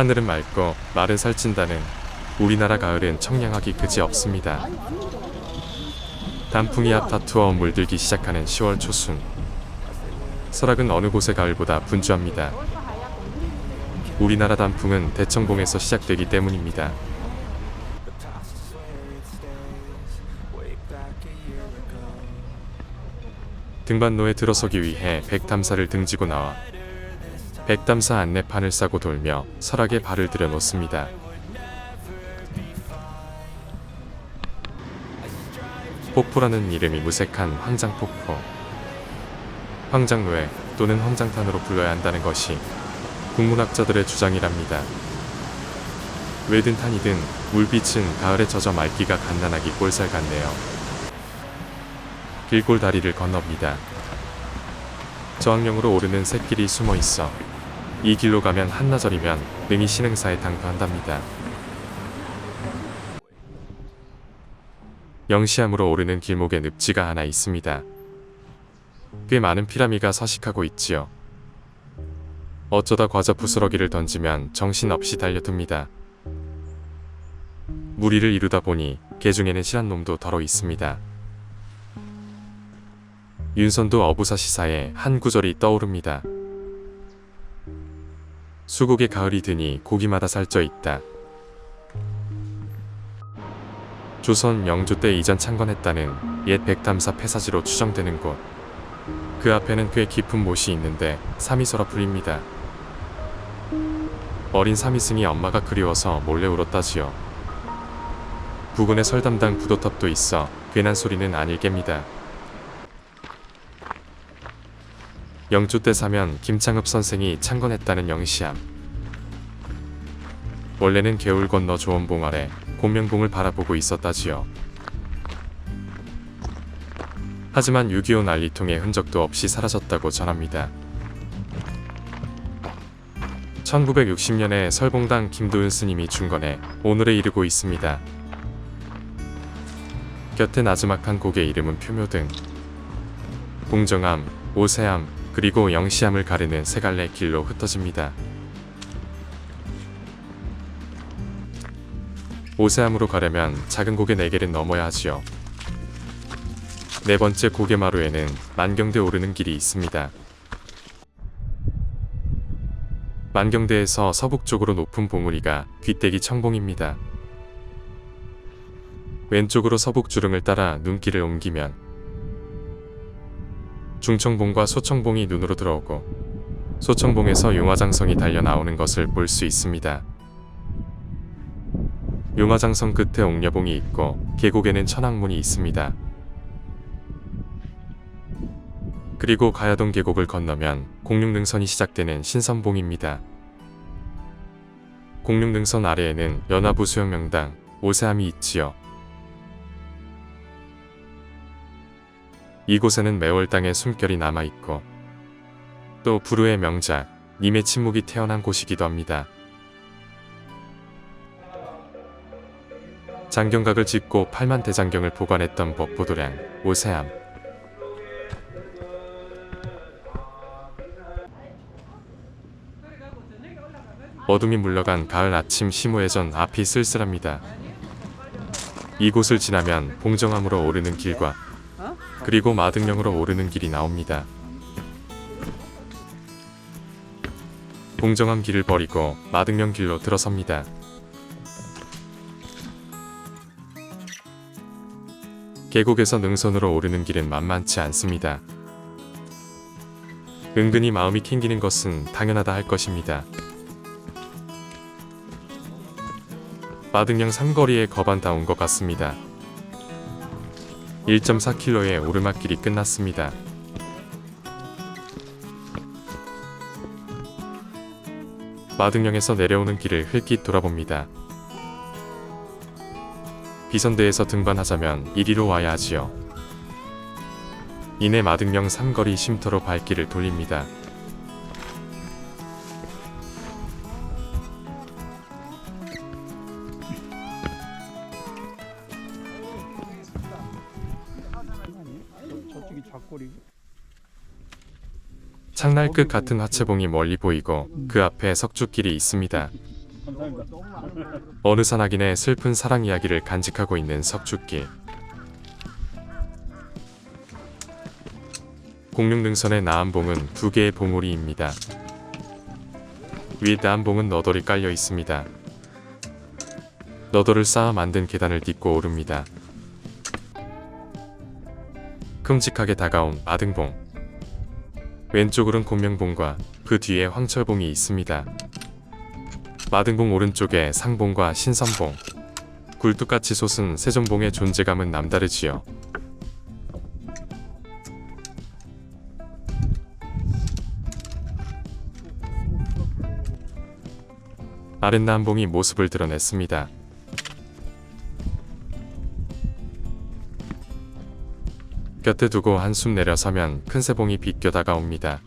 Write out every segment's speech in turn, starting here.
하늘은 맑고 말은 살찐다는 우리나라 가을은 청량하기 그지 없습니다. 단풍이 앞 다투어 물들기 시작하는 10월 초순. 설악은 어느 곳의 가을보다 분주합니다. 우리나라 단풍은 대청봉에서 시작되기 때문입니다. 등반로에 들어서기 위해 백담사를 등지고 나와 백담사 안내판을 싸고 돌며 설악에 발을 들여 놓습니다. 폭포라는 이름이 무색한 황장폭포. 황장로에 또는 황장탄으로 불러야 한다는 것이 국문학자들의 주장이랍니다. 왜든 탄이든 물빛은 가을에 젖어 맑기가 갓난하기 꼴살 같네요. 길골 다리를 건넙니다. 저항령으로 오르는 샛길이 숨어 있어 이 길로 가면 한나절이면 능히 신흥사에 당도한답니다. 영시암으로 오르는 길목에 늪지가 하나 있습니다. 꽤 많은 피라미가 서식하고 있지요. 어쩌다 과자 부스러기를 던지면 정신없이 달려듭니다. 무리를 이루다 보니 개 중에는 실한 놈도 덜어 있습니다. 윤선도 어부사 시사에 한 구절이 떠오릅니다. 수국의 가을이 드니 고기마다 살쪄 있다. 조선 영조 때 이전 창건했다는 옛 백담사 폐사지로 추정되는 곳. 그 앞에는 꽤 깊은 못이 있는데 삼이서라 불립니다. 어린 삼이승이 엄마가 그리워서 몰래 울었다지요. 부근에 설담당 부도탑도 있어 괜한 소리는 아닐 겝니다. 영조 때 사면 김창흡 선생이 창건했다는 영시암. 원래는 개울 건너 조원봉 아래 공명봉을 바라보고 있었다지요. 하지만 6.25 난리통의 흔적도 없이 사라졌다고 전합니다. 1960년에 설봉당 김도윤 스님이 중건해 오늘에 이르고 있습니다. 곁에 나즈막한 곡의 이름은 표묘등, 공정암, 오세암, 그리고 영시암을 가르는 세 갈래 길로 흩어집니다. 오세암으로 가려면 작은 고개 네 개를 넘어야 하지요. 네 번째 고개마루에는 만경대 오르는 길이 있습니다. 만경대에서 서북쪽으로 높은 봉우리가 귀때기 청봉입니다. 왼쪽으로 서북주릉을 따라 눈길을 옮기면 중청봉과 소청봉이 눈으로 들어오고 소청봉에서 용화장성이 달려 나오는 것을 볼 수 있습니다. 용화장성 끝에 옥녀봉이 있고 계곡에는 천왕문이 있습니다. 그리고 가야동 계곡을 건너면 공룡능선이 시작되는 신선봉입니다. 공룡능선 아래에는 연화부 수영명당 오세암이 있지요. 이곳에는 매월 땅의 숨결이 남아있고 또 부르의 명작 님의 침묵이 태어난 곳이기도 합니다. 장경각을 짓고 팔만 대장경을 보관했던 법보도량 오세암 어둠이 물러간 가을 아침 심우회전 앞이 쓸쓸합니다. 이곳을 지나면 봉정암으로 오르는 길과 그리고 마등령으로 오르는 길이 나옵니다. 봉정암 길을 버리고 마등령 길로 들어섭니다. 계곡에서 능선으로 오르는 길은 만만치 않습니다. 은근히 마음이 캥기는 것은 당연하다 할 것입니다. 마등령 삼거리에 거반 다온것 같습니다. 1.4km의 오르막길이 끝났습니다. 마등령에서 내려오는 길을 흘낏 돌아봅니다. 비선대에서 등반하자면 이리로 와야 하지요. 이내 마등령 삼거리 쉼터로 발길을 돌립니다. 창날 끝 같은 하체봉이 멀리 보이고 그 앞에 석주길이 있습니다. 어느 산악인의 슬픈 사랑 이야기를 간직하고 있는 석주길. 공룡능선의 나암봉은 두 개의 봉우리입니다. 위 나암봉은 너덜이 깔려 있습니다. 너덜을 쌓아 만든 계단을 딛고 오릅니다. 큼직하게 다가온 마등봉. 왼쪽으로는 곤명봉과 그 뒤에 황철봉이 있습니다. 마등봉 오른쪽에 상봉과 신선봉. 굴뚝같이 솟은 세존봉의 존재감은 남다르지요. 아랫남봉이 모습을 드러냈습니다. 곁에 두고 한숨 내려서면 큰 새봉이 비껴 다가옵니다.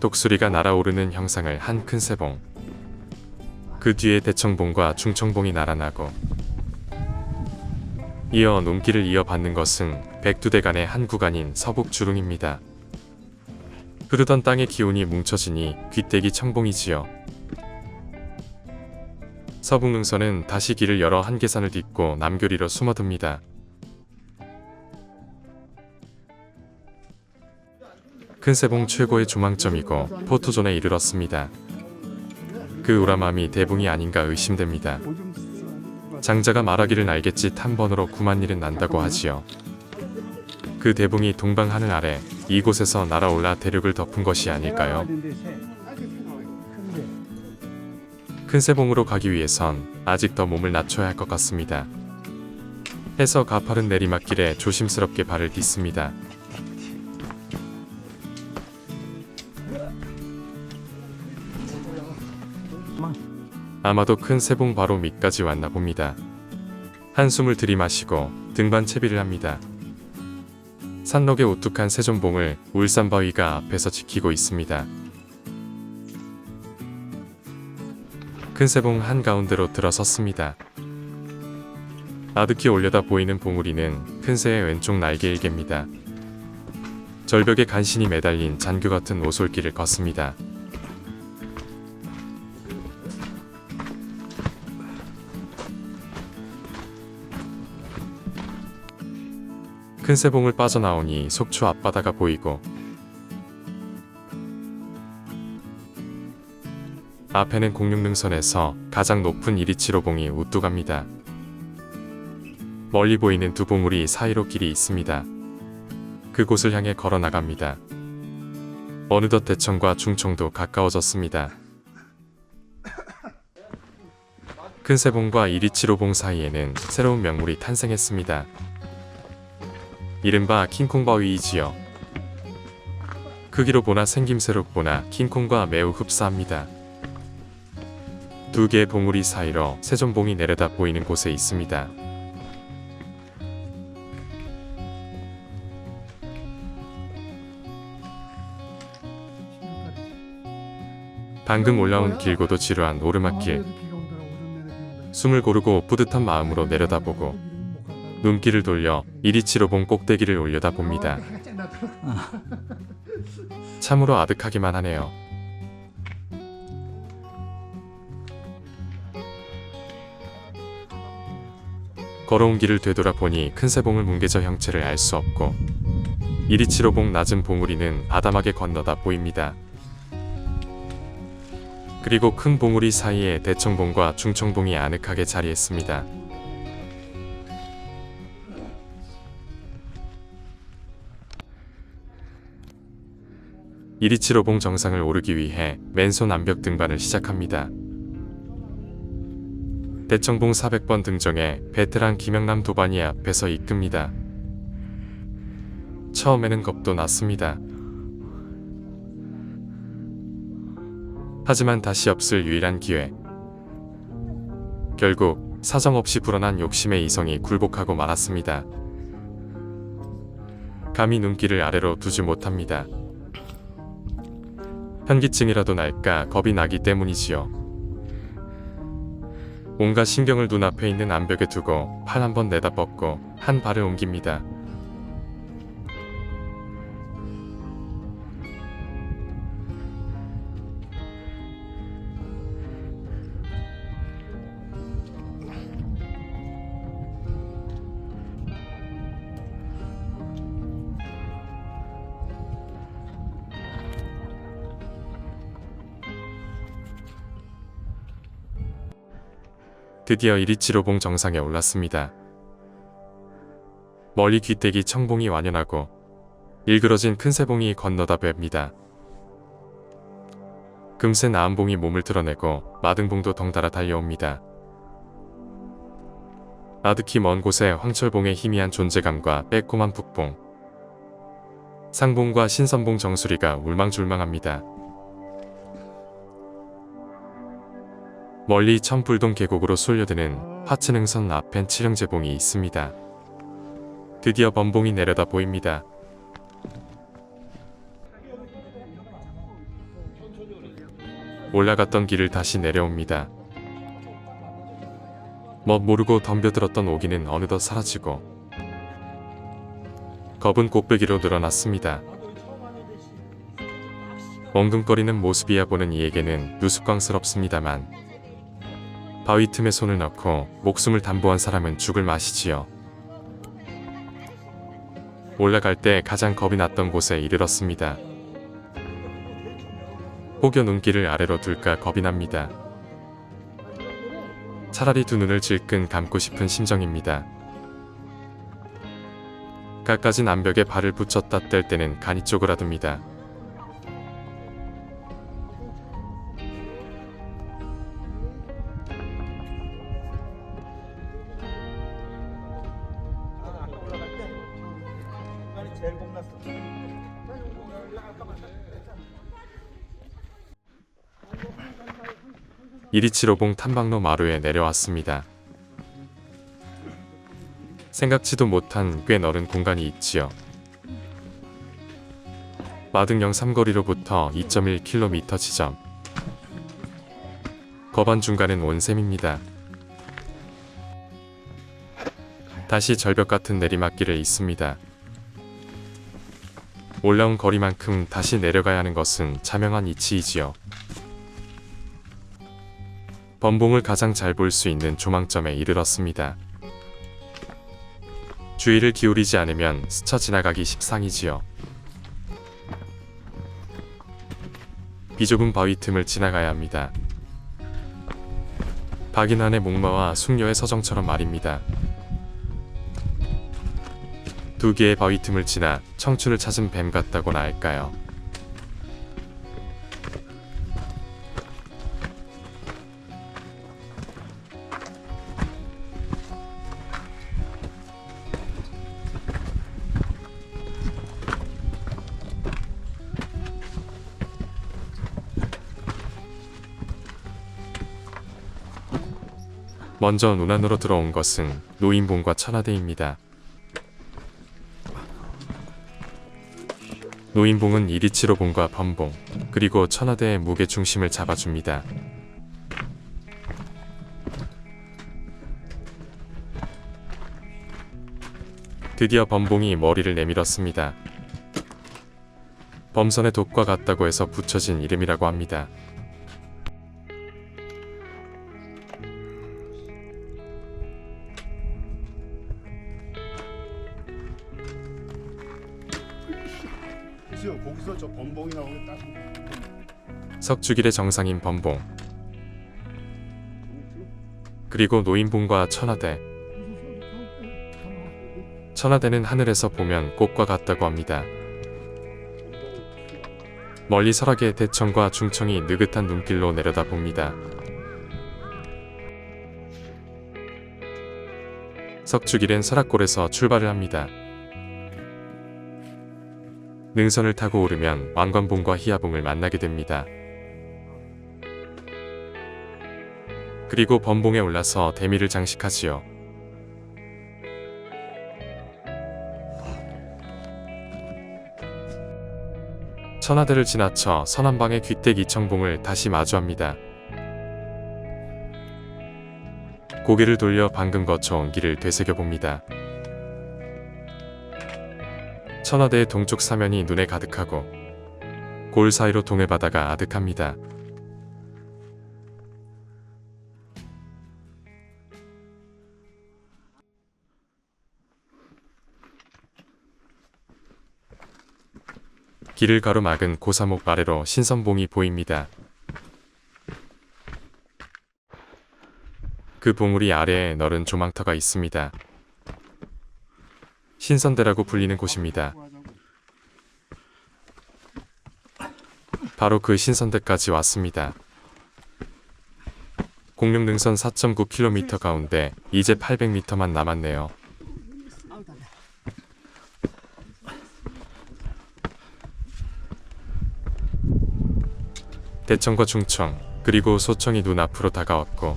독수리가 날아오르는 형상을 한 큰 새봉. 그 뒤에 대청봉과 중청봉이 날아나고 이어 눈길을 이어받는 것은 백두대간의 한 구간인 서북 주릉입니다. 흐르던 땅의 기운이 뭉쳐지니 귀때기 청봉이지요. 서북능선은 다시 길을 열어 한계산을 딛고 남교리로 숨어듭니다. 큰세봉 최고의 중앙점이고 포토존에 이르렀습니다. 그 우라맘이 대붕이 아닌가 의심됩니다. 장자가 말하기를 날겠지 탄번으로 구만 일은 난다고 하지요. 그 대붕이 동방 하늘 아래 이곳에서 날아올라 대륙을 덮은 것이 아닐까요? 큰 세봉으로 가기 위해선 아직 더 몸을 낮춰야 할 것 같습니다. 해서 가파른 내리막길에 조심스럽게 발을 딛습니다. 아마도 큰 세봉 바로 밑까지 왔나 봅니다. 한숨을 들이마시고 등반 채비를 합니다. 산록의 우뚝한 세존봉을 울산바위가 앞에서 지키고 있습니다. 큰 세봉 한가운데로 들어섰습니다. 아득히 올려다 보이는 봉우리는 큰 새의 왼쪽 날개 일개입니다. 절벽에 간신히 매달린 잔교 같은 오솔길을 걷습니다. 큰 세봉을 빠져나오니 속초 앞바다가 보이고 앞에는 공룡능선에서 가장 높은 이리치로 봉이 우뚝합니다. 멀리 보이는 두 봉우리 사이로 길이 있습니다. 그곳을 향해 걸어 나갑니다. 어느덧 대청과 중청도 가까워졌습니다. 큰 세봉과 이리치로봉 사이에는 새로운 명물이 탄생했습니다. 이른바 킹콩바위이지요. 크기로 보나 생김새로 보나 킹콩과 매우 흡사합니다. 두 개의 봉우리 사이로 세존봉이 내려다 보이는 곳에 있습니다. 방금 올라온 길고도 지루한 오르막길. 숨을 고르고 뿌듯한 마음으로 내려다보고 눈길을 돌려 이리치로 본 꼭대기를 올려다 봅니다. 참으로 아득하기만 하네요. 걸어온 길을 되돌아보니 큰 새봉을 뭉개져 형체를 알 수 없고 이리치로 봉 낮은 봉우리는 아담하게 건너다 보입니다. 그리고 큰 봉우리 사이에 대청봉과 중청봉이 아늑하게 자리했습니다. 이리치로봉 정상을 오르기 위해 맨손 암벽 등반을 시작합니다. 대청봉 400번 등정에 베테랑 김영남 도반이 앞에서 이끕니다. 처음에는 겁도 났습니다. 하지만 다시 없을 유일한 기회. 결국 사정없이 불어난 욕심의 이성이 굴복하고 말았습니다. 감히 눈길을 아래로 두지 못합니다. 현기증이라도 날까 겁이 나기 때문이지요. 온갖 신경을 눈앞에 있는 암벽에 두고 팔 한 번 내다 뻗고 한 발을 옮깁니다. 드디어 이리치로봉 정상에 올랐습니다. 멀리 귀때기 청봉이 완연하고 일그러진 큰 새봉이 건너다 뵙니다. 금세 나은봉이 몸을 드러내고 마등봉도 덩달아 달려옵니다. 아득히 먼 곳에 황철봉의 희미한 존재감과 빼꼼한 북봉, 상봉과 신선봉 정수리가 울망졸망합니다. 멀리 천불동 계곡으로 쏠려드는 화천행선 앞엔 칠형제봉이 있습니다. 드디어 범봉이 내려다 보입니다. 올라갔던 길을 다시 내려옵니다. 멋 모르고 덤벼들었던 오기는 어느덧 사라지고 겁은 꽃배기로 늘어났습니다. 엉금거리는 모습이야 보는 이에게는 누스광스럽습니다만 바위 틈에 손을 넣고 목숨을 담보한 사람은 죽을 맛이지요. 올라갈 때 가장 겁이 났던 곳에 이르렀습니다. 혹여 눈길을 아래로 둘까 겁이 납니다. 차라리 두 눈을 질끈 감고 싶은 심정입니다. 갖가진 암벽에 발을 붙였다 뗄 때는 간이 쪼그라듭니다. 이리치로봉 탐방로 마루에 내려왔습니다. 생각지도 못한 꽤 넓은 공간이 있지요. 마등령 삼거리로부터 2.1km 지점. 거반 중간은 온샘입니다. 다시 절벽 같은 내리막길을 있습니다. 올라온 거리만큼 다시 내려가야 하는 것은 자명한 이치이지요. 범봉을 가장 잘 볼 수 있는 조망점에 이르렀습니다. 주의를 기울이지 않으면 스쳐 지나가기 십상이지요. 비좁은 바위 틈을 지나가야 합니다. 박인환의 목마와 숙녀의 서정처럼 말입니다. 두 개의 바위 틈을 지나 청춘을 찾은 뱀 같다고나 할까요? 먼저 눈안으로 들어온 것은 노인봉과 천하대입니다. 노인봉은 이리치로봉과 범봉, 그리고 천하대의 무게 중심을 잡아줍니다. 드디어 범봉이 머리를 내밀었습니다. 범선의 독과 같다고 해서 붙여진 이름이라고 합니다. 석주길의 정상인 범봉, 그리고 노인봉과 천하대. 천하대는 하늘에서 보면 꽃과 같다고 합니다. 멀리 설악의 대청과 중청이 느긋한 눈길로 내려다 봅니다. 석주길은 설악골에서 출발을 합니다. 능선을 타고 오르면 왕관봉과 희야봉을 만나게 됩니다. 그리고 범봉에 올라서 대미를 장식하지요. 천하대를 지나쳐 서남방의 귀때기 청봉을 다시 마주합니다. 고개를 돌려 방금 거쳐온 길을 되새겨 봅니다. 천하대의 동쪽 사면이 눈에 가득하고 골 사이로 동해바다가 아득합니다. 길을 가로막은 고사목 아래로 신선봉이 보입니다. 그그 봉우리 아래에 너른 조망터가 있습니다. 신선대라고 불리는 곳입니다. 바로 그 신선대까지 왔습니다. 공룡능선 4.9km 가운데 이제 800m만 남았네요. 대청과 중청 그리고 소청이 눈앞으로 다가왔고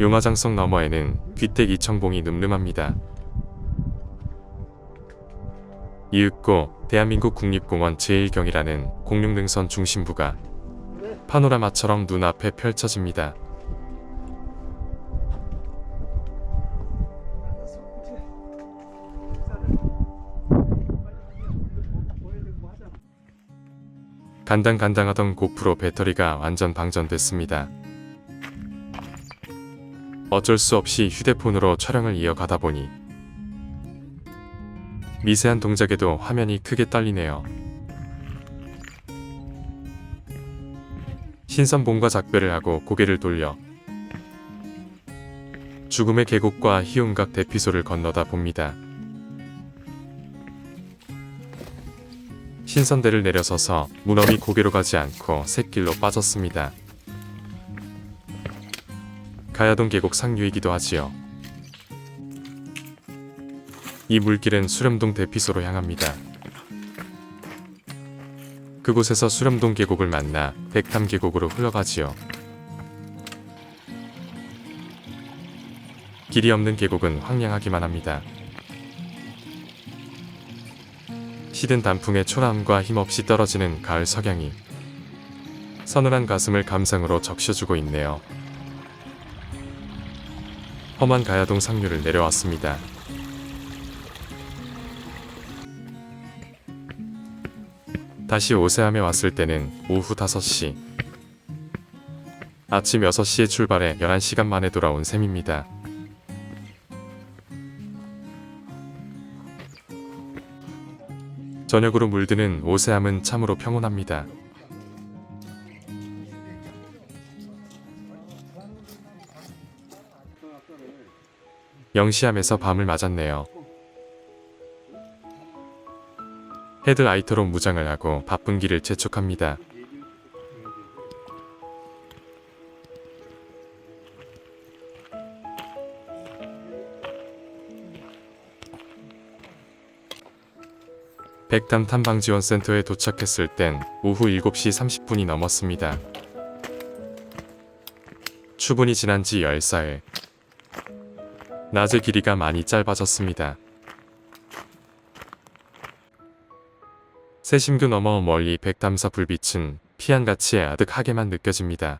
용화장성 너머에는 귀택 이청봉이 늠름합니다. 이윽고 대한민국 국립공원 제1경이라는 공룡능선 중심부가 파노라마처럼 눈앞에 펼쳐집니다. 간당간당하던 고프로 배터리가 완전 방전됐습니다. 어쩔 수 없이 휴대폰으로 촬영을 이어가다 보니 미세한 동작에도 화면이 크게 떨리네요. 신선봉과 작별을 하고 고개를 돌려 죽음의 계곡과 희운각 대피소를 건너다 봅니다. 신선대를 내려서서 무넘이 고개로 가지 않고 샛길로 빠졌습니다. 가야동 계곡 상류이기도 하지요. 이 물길은 수렴동 대피소로 향합니다. 그곳에서 수렴동 계곡을 만나 백탐 계곡으로 흘러가지요. 길이 없는 계곡은 황량하기만 합니다. 시든 단풍의 초라함과 힘없이 떨어지는 가을 석양이 서늘한 가슴을 감상으로 적셔주고 있네요. 험한 가야동 상류를 내려왔습니다. 다시 오세암에 왔을 때는 오후 5시. 아침 6시에 출발해 11시간 만에 돌아온 셈입니다. 저녁으로 물드는 오세암은 참으로 평온합니다. 영시암에서 밤을 맞았네요. 헤드라이터로 무장을 하고 바쁜 길을 재촉합니다. 백담 탐방지원센터에 도착했을 땐 오후 7시 30분이 넘었습니다. 추분이 지난 지 10사일. 낮의 길이가 많이 짧아졌습니다. 세심교 넘어 멀리 백담사 불빛은 피안같이 아득하게만 느껴집니다.